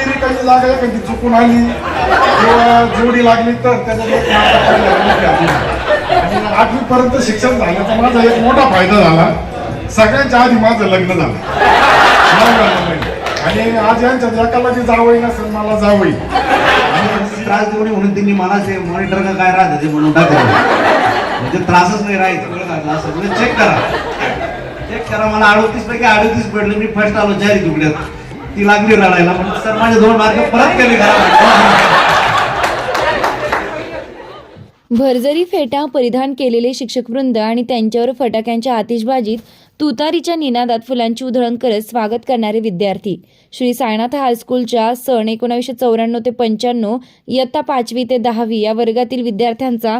आपली रिकामी जागा एखादी चुकून आली. किंवा जोडी लागली तर त्याच्यात आणि आठवी पर्यंत शिक्षण झाल्याचा माझा एक मोठा फायदा झाला. सगळ्यांच्या आधी माझं लग्न झालं. आणि आज यांच्या एकाला जी जावई नसेल मला जावई. आणि त्रास देऊ म्हणून त्यांनी मला ते मॉनिटर का काय राहतं ते म्हणून टाकलं म्हणजे त्रासच नाही राहायचं सगळं असं म्हणजे चेक करा. चेक करा मला अडतीस पैकी अडतीस पडले मी फर्स्ट आलो जारी तुकड्यात ती लागली रडायला म्हणून सर माझे दोन मार्क परत केले भरजरी फेटा परिधान केलेले शिक्षकवृंद आणि त्यांच्यावर फटाक्यांच्या आतिषबाजीत तुतारीच्या निनादात फुलांची उधळण करत स्वागत करणारे विद्यार्थी. श्री साईनाथ हायस्कूलच्या सन एकोणावीसशे चौऱ्याण्णव ते पंच्याण्णव इयत्ता पाचवी ते दहावी या वर्गातील विद्यार्थ्यांचा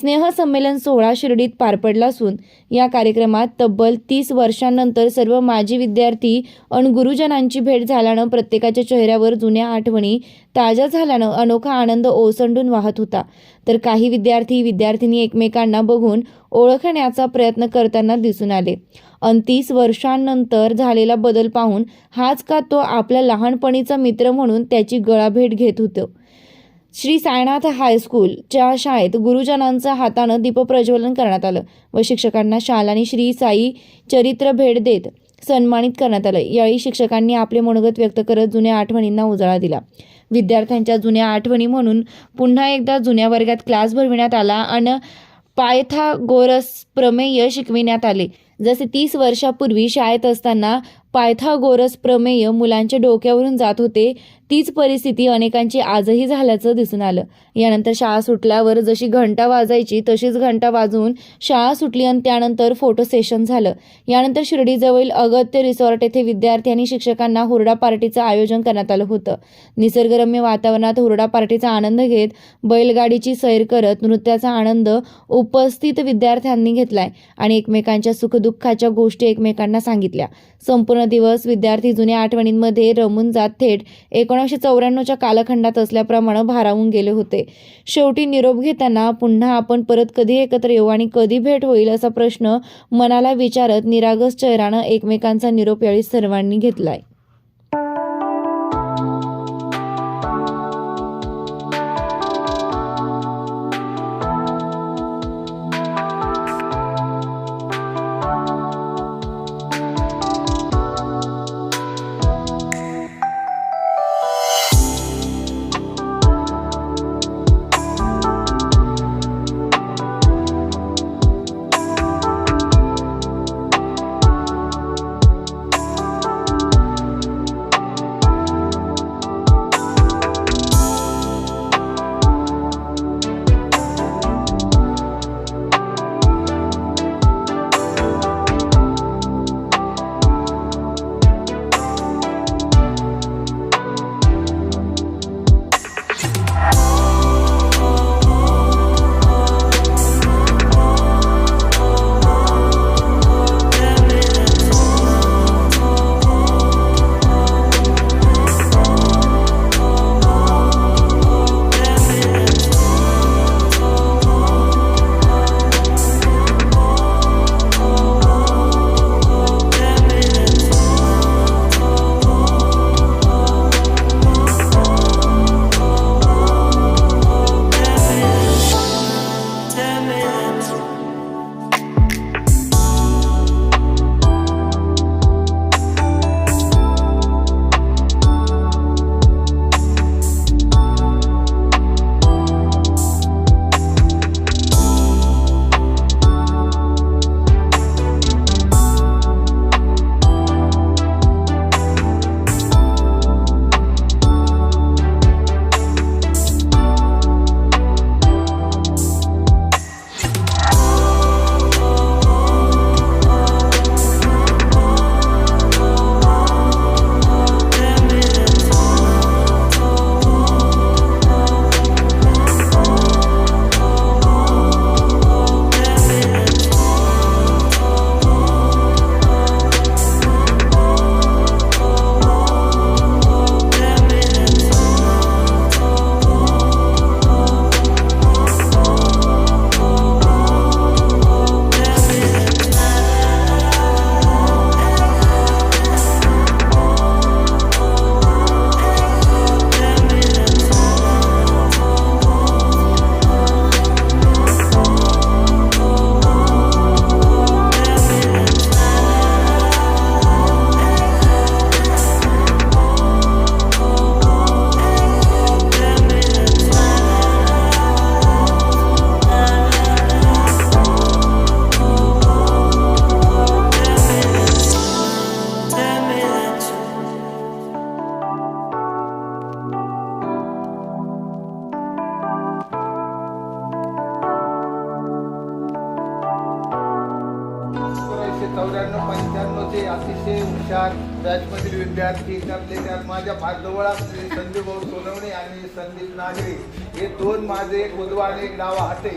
स्नेहसंमेलन सोहळा शिर्डीत पार पडला असून या कार्यक्रमात तब्बल तीस वर्षांनंतर सर्व माजी विद्यार्थी आणि गुरुजनांची भेट झाल्यानं प्रत्येकाच्या चेहऱ्यावर जुन्या आठवणी ताज्या झाल्यानं अनोखा आनंद ओसंडून वाहत होता. तर काही विद्यार्थी विद्यार्थिनी एकमेकांना बघून ओळखण्याचा प्रयत्न करताना दिसून आले. अंतीस वर्षांनंतर झालेला बदल पाहून हाच का तो आपल्या लहानपणीचा मित्र म्हणून त्याची गळाभेट घेत होतं. श्री सायनाथ हायस्कूलच्या शाळेत गुरुजनांच्या हातानं दीपप्रज्वलन करण्यात आलं व शिक्षकांना शाल आणि श्री साई चरित्र भेट देत सन्मानित करण्यात आलं. यावेळी शिक्षकांनी आपले मनोगत व्यक्त करत जुन्या आठवणींना उजाळा दिला. विद्यार्थ्यांच्या जुन्या आठवणी म्हणून पुन्हा एकदा जुन्या वर्गात क्लास भरविण्यात आला आणि पायथागोरस प्रमेय शिकविण्यात आले. जसे तीस वर्षापूर्वी शाळेत असताना पायथागोरस प्रमेय मुलांच्या डोक्यावरून जात होते तीच परिस्थिती अनेकांची आजही झाल्याचं दिसून आलं. यानंतर शाळा सुटल्यावर जशी घंटा वाजायची तशीच घंटा वाजवून शाळा सुटली आणि त्यानंतर फोटो सेशन झालं. यानंतर शिर्डीजवळील अगत्य रिसॉर्ट येथे विद्यार्थी आणि शिक्षकांना हुरडा पार्टीचं आयोजन करण्यात आलं होतं. निसर्गरम्य वातावरणात हुरडा पार्टीचा आनंद घेत बैलगाडीची सैर करत नृत्याचा आनंद उपस्थित विद्यार्थ्यांनी घेतलाय आणि एकमेकांच्या सुखदुःखाच्या गोष्टी एकमेकांना सांगितल्या. संपूर्ण दिवस विद्यार्थी जुन्या आठवणींमध्ये रमून जात थेट एकोणीसशे चौऱ्याण्णवच्या कालखंडात असल्याप्रमाणे भारावून गेले होते. शेवटी निरोप घेताना पुन्हा आपण परत कधी एकत्र येऊ आणि कधी भेट होईल असा प्रश्न मनाला विचारत निरागस चेहरानं एकमेकांचा निरोप यावेळी सर्वांनी घेतलाय. त्यात विद्यार्थी त्यातले त्यात माझ्या फार जवळ असलेले संदीप भाऊ सोनवणे आणि संदीप नागरे हे दोन माझे एक उजवा आणि एक डावा हाते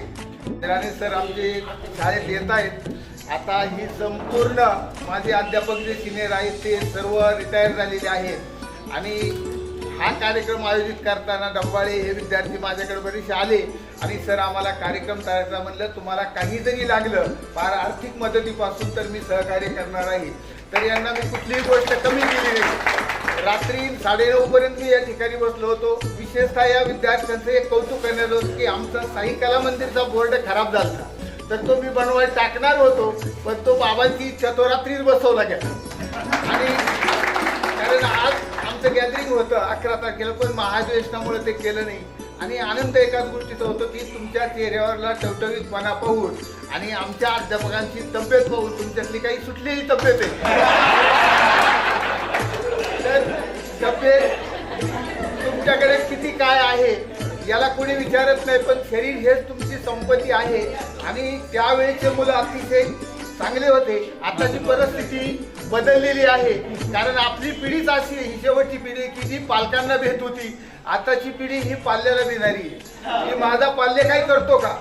त्याने सर आमचे शाळेत येत आहेत. आता ही संपूर्ण माझे अध्यापक जे सिनियर आहेत ते सर्व रिटायर झालेले आहेत. आणि हा कार्यक्रम आयोजित करताना डब्बाळे हे विद्यार्थी माझ्याकडे बरेचसे आले आणि सर आम्हाला कार्यक्रम करायचा म्हणलं तुम्हाला काही जरी लागलं. फार आर्थिक मदतीपासून तर मी सहकार्य करणार आहे. तर यांना मी कुठलीही गोष्ट कमी केली नाही. रात्री साडेनऊ पर्यंत मी या ठिकाणी बसलो होतो. विशेषतः या विद्यार्थ्यांचं एक कौतुक करण्यात होतं की आमचा साई कला मंदिरचा बोर्ड खराब झाला तर तो मी बनवायला टाकणार होतो पण तो बाबांची इच्छा तो रात्रीच बसवला गेला. आणि कारण आज आमचं गॅदरिंग होतं अकरा तारखेला पण महाधिवेशनामुळे ते केलं नाही. आणि आनंद एकाच गोष्टीचा होतो की तुमच्या चेहऱ्यावरला टवटवीतपणा पाहून आणि आमच्या अध्यापकांची तब्येत पाहून तुमच्यातली काही सुटलेली तब्येत आहे. तर तब्येत तुमच्याकडे किती काय आहे याला कोणी विचारत नाही पण शरीर हेच तुमची संपत्ती आहे. आणि त्यावेळेचे मुलं अतिशय चांगले होते. आताची परिस्थिती बदललेली आहे. कारण आपली पिढीच अशी आहे, ही शेवटची पिढी की जी पालकांना भेट होती. आताची पिढी ही पाल्याला देणारी आहे. की माझा पाल्य काय करतो का?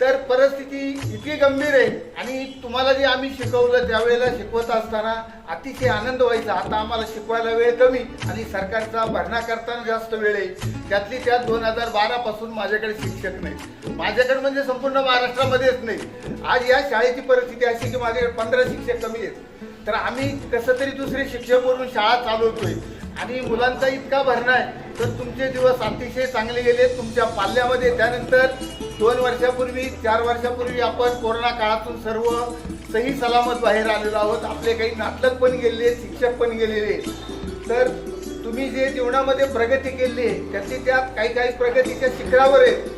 तर परिस्थिती इतकी गंभीर आहे आणि तुम्हाला जे आम्ही शिकवलं त्यावेळेला शिकवत असताना अतिशय आनंद व्हायचा. आता आम्हाला शिकवायला वेळ कमी आणि सरकारचा भरणा करताना जास्त वेळ आहे. त्यातली त्यात दोन हजार बारापासून माझ्याकडे शिक्षक नाही. माझ्याकडे म्हणजे संपूर्ण महाराष्ट्रामध्येच नाही. आज या शाळेची परिस्थिती अशी की माझ्याकडे पंधरा शिक्षक कमी आहेत. तर आम्ही कसं तरी दुसरे शिक्षक म्हणून शाळा चालवतोय. आणि मुलांचा इतका भरणा आहे. तर तुमचे दिवस अतिशय चांगले गेले तुमच्या पाल्यामध्ये त्यानंतर दोन वर्षापूर्वी चार वर्षापूर्वी आपण कोरोना काळातून सर्व सही सलामत बाहेर आलेलो आहोत. आपले काही नाटक पण गेलेले शिक्षक पण गेलेले. तर तुम्ही जे जीवनामध्ये प्रगती केली आहे त्यातली त्यात काही काही प्रगतीच्या शिखरावर आहेत.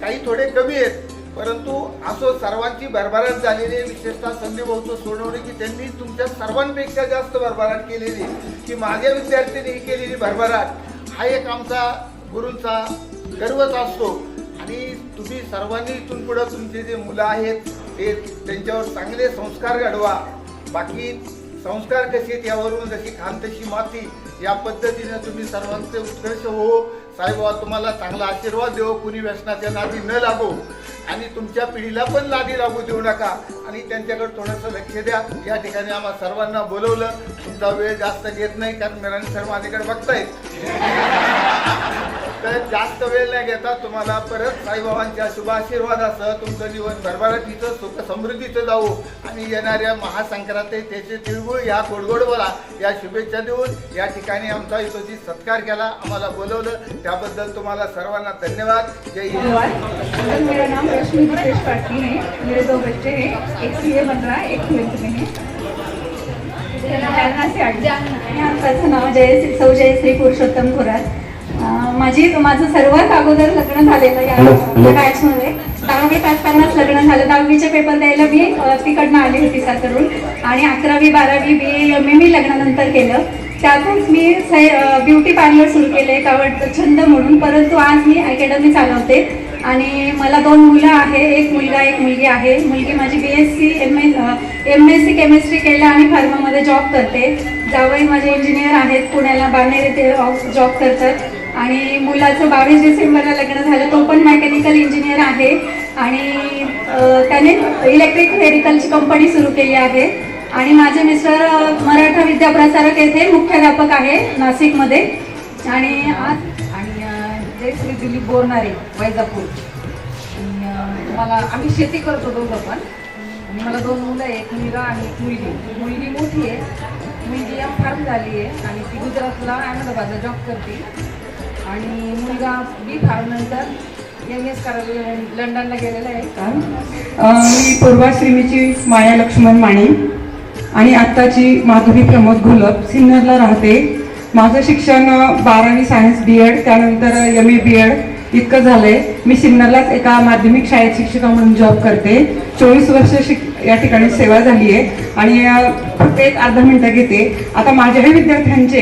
काही थोडे कमी आहेत. परंतु असं सर्वांची भरभराट झालेली आहे. विशेषतः संदीप भाऊचं सोडवणे की त्यांनी तुमच्या सर्वांपेक्षा जास्त भरभराट केलेली की माझ्या विद्यार्थ्यांनी ही केलेली भरभराट. हा एक आमचा गुरूंचा गर्वच असतो. आणि तुम्ही सर्वांनी इथून पुढं तुमचे जे मुलं आहेत ते त्यांच्यावर चांगले संस्कार घडवा. बाकी संस्कार कसे आहेत यावरून जशी खान तशी माती. या पद्धतीनं तुम्ही सर्वांचे उत्कर्ष हो साहेब तुम्हाला चांगला आशीर्वाद देऊ कुणी व्यसनाच्या नादी न लागो. आणि तुमच्या पिढीला पण नादी लागू देऊ नका. आणि त्यांच्याकडे थोडंसं लक्ष द्या. या ठिकाणी आम्हा सर्वांना बोलवलं. तुमचा वेळ जास्त घेत नाही कारण मेराणी शर्मा माझ्याकडे बघतायत तर जास्त वेळ नाही घेता तुम्हाला परत साईबाबांच्या शुभ आशीर्वादासह तुमचं जीवन भरभराटीचं सुख समृद्धीचं जाऊ. आणि येणाऱ्या महासंक्रांती त्याचे तिळगुळ या गोडगोडवाला या शुभेच्छा देऊन या ठिकाणी आमचा इथोची सत्कार केला आम्हाला बोलवलं त्याबद्दल तुम्हाला सर्वांना धन्यवाद. जय हिंद. मेरा नाम रश्मि दीपेश पाटनी है मेरे दो बच्चे हैं एक सी ए बन रहा है एक ट्वेल्थ में है। जालना से आली आणि आमचं नाव जयश्री सौ जय श्री पुरुषोत्तम थोरात माझी माझं सर्वात अगोदर लग्न झालेलं या बॅचमध्ये दहावी पाच पन्नास लग्न झालं. दहावीचे पेपर द्यायला मी तिकडनं आली होती सातारून आणि अकरावी बारावी बी एम ए मी लग्नानंतर केलं. त्यातूनच मी ब्युटी पार्लर सुरू केलं एक आवडतं छंद म्हणून. परंतु आज मी अकॅडमी चालवते. आणि मला दोन मुलं आहे. एक मुलगा एक मुलगी आहे. मुलगी माझी B S C M S M S C chemistry केलं आणि फार्मामध्ये जॉब करते. जावई माझे इंजिनियर आहेत. पुण्याला बाणेर येथे जॉब करतात. आणि मुलाचं बावीस डिसेंबरला लग्न झालं तो पण मेकॅनिकल इंजिनियर आहे. आणि त्याने इलेक्ट्रिक व्हेकलची कंपनी सुरू केली आहे. आणि माझे मिस्टर मराठा विद्याप्रसारक येथे मुख्याध्यापक आहे नाशिकमध्ये. आणि आज आणि जयश्री दिलीप बोरणारे वैजापूर. मला आम्ही शेती करतो दोघं पण. आणि मला दोन मुलं आहे एक मुलगा आणि एक मुलगी. मुलगी मोठी आहे मुलगी एम फार्म झाली आहे. आणि ती गुजरातला अहमदाबादला जॉब करते. आणि मुलगा बी फायनंतर नंतर एम एस करायला लंडनला गेलेला आहे. का मी पूर्वा श्रीमीची माया लक्ष्मण माने आणि आत्ताची माधुरी प्रमोद घोलप सिन्नरला राहते. माझं शिक्षण बारावी सायन्स बी एड त्यानंतर एम ए बी एड इतकं झालंय. मी सिन्नरलाच एका माध्यमिक शाळेत शिक्षिका म्हणून जॉब करते. चोवीस वर्ष शिक या ठिकाणी सेवा झाली आहे. आणि फक्त एक अर्धा मिनटं घेते. आता माझ्याही विद्यार्थ्यांचे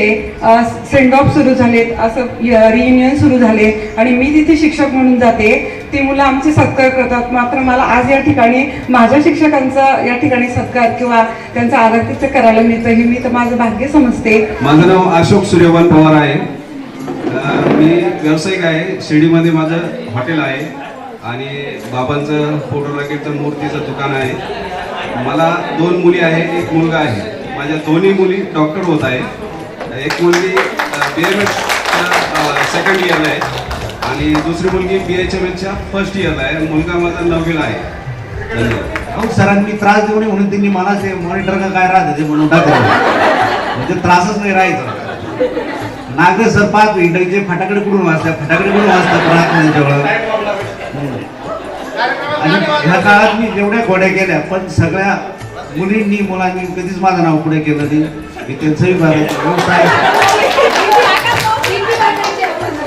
सेंड ऑफ सुरू झालेत असं रियुनियन सुरू झाले. आणि मी तिथे शिक्षक म्हणून जाते ती मुलं आमचे सत्कार करतात. मात्र मला आज या ठिकाणी माझ्या शिक्षकांचा या ठिकाणी सत्कार किंवा त्यांचा आदर करायला मिळतं हे मी तर माझं भाग्य समजते. माझं नाव अशोक सूर्यवान पवार आहे. मी व्यावसायिक आहे. शिर्डीमध्ये माझं हॉटेल आहे. आणि बाबांचं फोटोग्राफीचं मूर्तीचं दुकान आहे. मला दोन मुली आहेत एक मुलगा आहे. माझ्या दोन्ही मुली डॉक्टर होत आहे एक मुलगी बी एम एचच्या सेकंड इयरला आहे आणि दुसरी मुलगी बी एच एम एचच्या फर्स्ट इयरला आहे. मुलगा माझा नववीला आहे. धन्यवाद. अहो सरांनी त्रास देऊ नये म्हणून त्यांनी मला ते मॉनिटर का काय राहते ते म्हणून टाकलं. म्हणजे त्रासच नाही राहायचं. नागर सर पाच मिनिटं जे फटाकडे कुठून वाचतात फटाकडे कुठून वाचतात राहत नाही त्याच्यामुळं? आणि ह्या काळात मी जेवढ्या घोड्या केल्या पण सगळ्या मुलींनी मुलांनी कधीच माझं नाव पुढे केलं नाही. मी त्यांचंही व्यवसाय हो,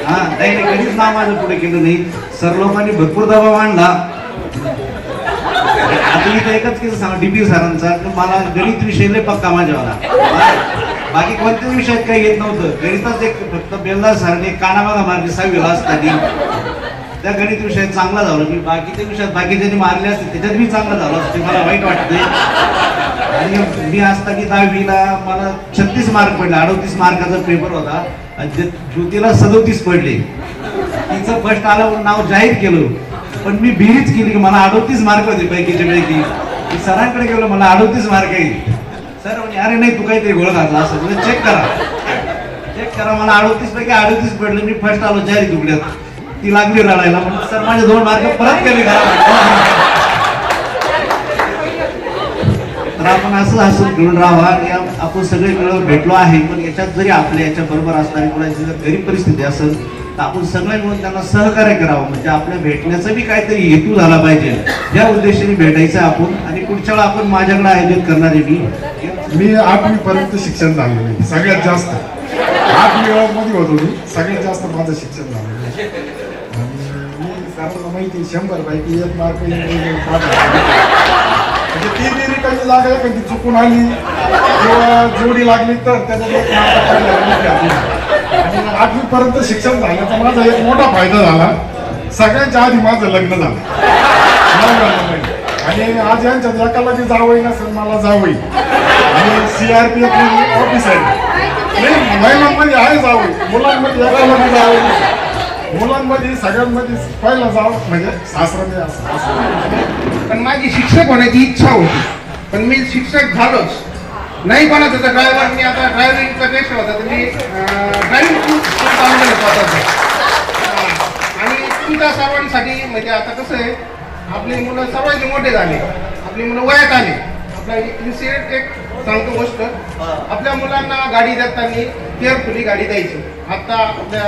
हा नाही नाही कधीच नाव माझं पुढे केलं नाही. सर लोकांनी भरपूर दबाव आणला. आता इथं एकच केस सांगा डीपी सरांचा. मला गणित विषय लय पक्का माझ्यावाला. बाकी कोणत्याच विषयात काही येत नव्हतं. गणिताच एक फक्त बेलदार सरांनी कानामागा मार्गी सहावीला असताना. त्या गणित विषयात चांगला झालो. मी बाकीच्या विषयात बाकीच्यांनी मारले असते त्याच्यात मी चांगला झालो असते. मला वाईट वाटतंय. आणि मी असता की दहावीला मला छत्तीस मार्क पडले अडतीस मार्काचा पेपर होता. आणि ज्योतीला सदोतीस पडले. तिचं फर्स्ट आलं नाव जाहीर केलं. पण मी बिरीच केली की मला अडतीस मार्क होते पैकीच्या पैकी. मी सरांकडे गेलो मला अडतीस मार्क आहे. सर म्हणजे अरे नाही तू काहीतरी गोळ घातला असं. चेक करा. चेक करा मला अडोतीस पैकी अडोतीस पडले. मी फर्स्ट आलो जाहीर तुकड्यात. ती लागली रडायला. म्हणून सर माझे दोन मार्क परत कमी करा. तर आपण असं हसून घेऊन राहावा. आणि आपण सगळे मिळून भेटलो आहे पण याच्यात जरी आपल्या याच्या बरोबर असणारी कोणाची जर गरीब परिस्थिती असेल तर आपण सगळे मिळून त्यांना सहकार्य करावं. म्हणजे आपल्या भेटण्याचा बी काहीतरी हेतू झाला पाहिजे. या उद्देशाने भेटायचं आपण आणि पुढच्या वेळा आपण माझ्याकडे आयोजित करणार आहे मी मी आठवी पर्यंत शिक्षण झालेलं आहे सगळ्यात जास्त. आठवी मध्ये होतो मी सगळ्यात जास्त माझं शिक्षण झालेलं मी माहिती शंभर पैकी एक मार्क म्हणजे ती बी रिकामी जागा एखादी चुकून आली. किंवा जोडी लागली तर त्याच्यात एक मार्क आणि आठवी पर्यंत शिक्षण तर माझा एक मोठा फायदा झाला. सगळ्यांच्या आधी माझं लग्न झालं. लग्न आणि आज यांच्यात एकाला जी जावई नसेल मला जावई. आणि सीआरपीएफ ऑफिस आहे. नाही महिलांमध्ये आहे जावई. मुलांमध्ये एकाला जावई. मुलांमध्ये सगळ्यांमध्ये पहिला जाव म्हणजे सासरा असं असं. पण माझी शिक्षक होण्याची इच्छा होती. पण मी शिक्षक झालोच. नाही कोणाचं तर ड्रायव्हर मी आता ड्रायव्हिंगचा पेशा होता. तर मी ड्रायव्हिंग स्कूल चालू केलं स्वतःचं आणि तुमच्या सर्वांसाठी म्हणजे आता कसं आहे आपली मुलं सर्वांचे मोठे झाले. आपली मुलं वयात आले. आपला इन्सिडेंट एक सांगतो गोष्ट. आपल्या मुलांना गाडी देताना केअरफुली गाडी द्यायची. आता आपल्या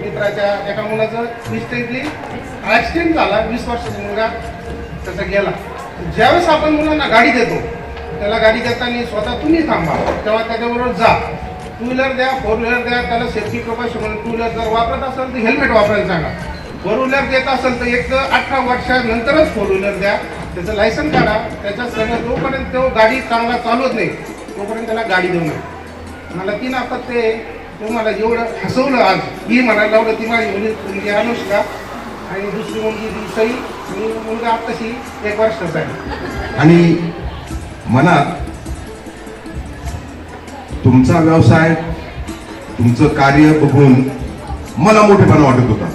मित्राच्या एका मुलाचं मिस्टेकली ॲक्सिडेंट झाला वीस वर्षाचा मुलगा त्याचा गेला. ज्यावेळेस आपण मुलांना गाडी देतो त्याला गाडी देताना स्वतः तुम्ही थांबा तेव्हा त्याच्याबरोबर जा. टू व्हीलर द्या फोर व्हीलर द्या त्याला सेफ्टी प्रिकॉशन म्हणून टू व्हीलर जर वापरत असेल तर हेल्मेट वापरायला सांगा. फोर व्हीलर देत असेल तर एक तर अठरा वर्षानंतरच फोर व्हीलर द्या. त्याचं लायसन काढा. त्याच्या सगळं जोपर्यंत तो गाडी चांगला चालवत नाही तोपर्यंत त्याला गाडी देऊ नये मला तीन आपत ते तो मला एवढं हसवलं आज ही म्हणायला लावलं ती माझी मुली मुलगी अनुष्का आणि दुसरी मुलगी ती सई आणि मुलगा आत्ताशी एक वर्षाचा आहे. आणि मनात तुमचा व्यवसाय तुमचं कार्य बघून मला मोठेपणा वाटत होता.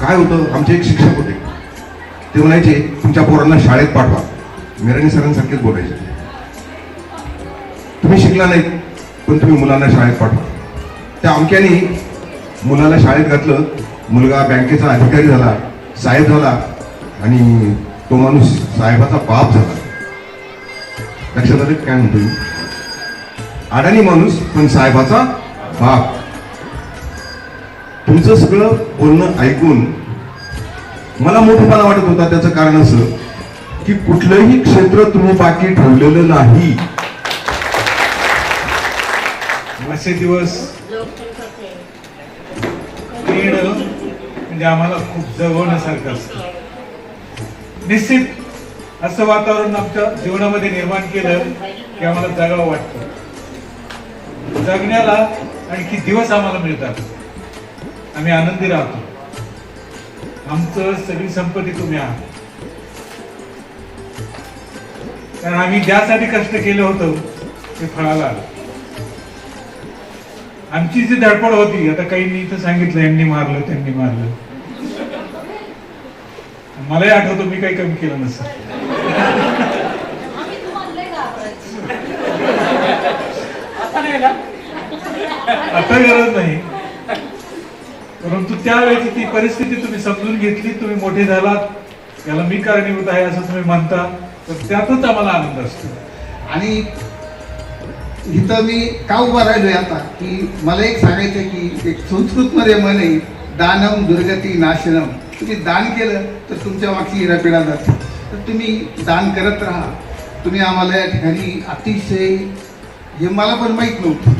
काय होतं आमचे एक शिक्षक होते. ते म्हणायचे तुमच्या पोरांना शाळेत पाठवा. मिराणी सरांसारखेच बोलायचे. तुम्ही शिकला नाही पण तुम्ही मुलांना शाळेत पाठवा त्या अमक्याने मुलाला शाळेत घातलं. मुलगा बँकेचा अधिकारी झाला साहेब झाला आणि तो माणूस साहेबाचा बाप झाला. लक्षात आलं काय म्हणतो अडाणी माणूस पण साहेबाचा बाप. तुमचं सगळं बोलणं ऐकून मला मोठेपणा वाटत होता. त्याचं कारण असं की कुठलंही क्षेत्र तुम्ही बाकी ठेवलेलं नाही. असे दिवस. येणं म्हणजे आम्हाला खूप जगवण्यासारखं असतं. निश्चित असं वातावरण आमच्या जीवनामध्ये निर्माण केलं की आम्हाला जगावं वाटतं. जगण्याला आणखी दिवस आम्हाला मिळतात. आम्ही आनंदी राहतो. आमचं सगळी संपत्ती तुम्ही आहात. कारण आम्ही ज्यासाठी कष्ट केलं होतं ते फळाला आलं. आमची जी धडपड होती आता काही इथं सांगितलं यांनी मारलं त्यांनी मारलं. मलाही आठवतं मी काही कमी केलं नसतं. आता गरज नाही. परंतु त्यावेळेची ती परिस्थिती तुम्ही समजून घेतली तुम्ही मोठे झालात. याला मी कारणीभूत आहे असं तुम्ही म्हणता. तर त्यातच आम्हाला आनंद असतो. आणि इथं मी का उभा राहिलोय आता? की मला एक सांगायचं की एक संस्कृतमध्ये म्हण दानम दुर्गती नाशनम. तुम्ही दान केलं तर तुमच्या मागची हिरापिडा जाते. तर तुम्ही दान करत राहा. तुम्ही आम्हाला या ठिकाणी अतिशय हे मला पण माहीत नव्हतं.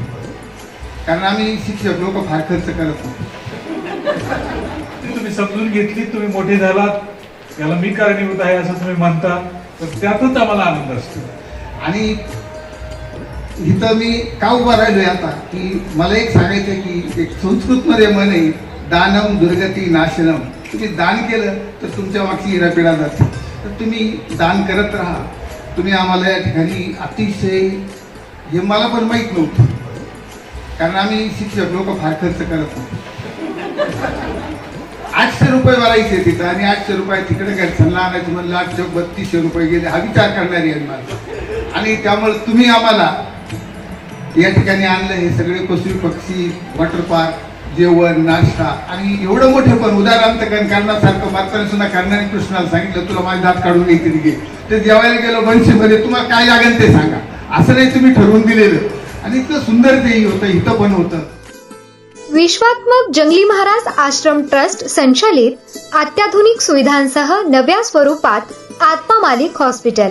कारण आम्ही शिक्षक लोक फार खर्च करत नाही ती तुम्ही समजून घेतली तुम्ही मोठे झालात. याला मी कारणीभूत आहे असं तुम्ही म्हणता. तर त्यातच आम्हाला आनंद असतो. आणि इथं मी का उभा राहिलोय आता? की मला एक सांगायचं की एक संस्कृतमध्ये म्हणे आहे दानम दुर्गती नाशनम. तुम्ही दान केलं तर तुमच्या मागची हिरापिडा जाते. तर तुम्ही दान करत राहा. तुम्ही आम्हाला या ठिकाणी अतिशय हे मला पण माहीत नव्हतं. कारण आम्ही शिक्षक लोक फार खर्च करत होतो. आठशे रुपये भरायचे तिथं आणि आठशे रुपये तिकडे घरच्यांना आणायचं म्हणलं आठशे बत्तीसशे रुपये गेले. हा विचार करणारी आहे माझा. आणि त्यामुळे तुम्ही आम्हाला या ठिकाणी आणलं हे सगळे पशु पक्षी वॉटर पार्क जेवण नाश्ता आणि एवढं मोठे पण उदाहरणार्थ करण्यासारखं मारताना सुद्धा करणारे कृष्णाला सांगितलं तुला माझे दात काढून घे घे. ते जेवायला गेलो बनशीमध्ये तुम्हाला काय लागेल ते सांगा. असं नाही तुम्ही ठरवून दिलेलं. आणि इतकं सुंदर तेही होतं इथं पण होतं. विश्वात्मक जंगली महाराज आश्रम ट्रस्ट संचालित अत्याधुनिक सुविधांसह नव्या स्वरूपात आत्मा मालिक हॉस्पिटल.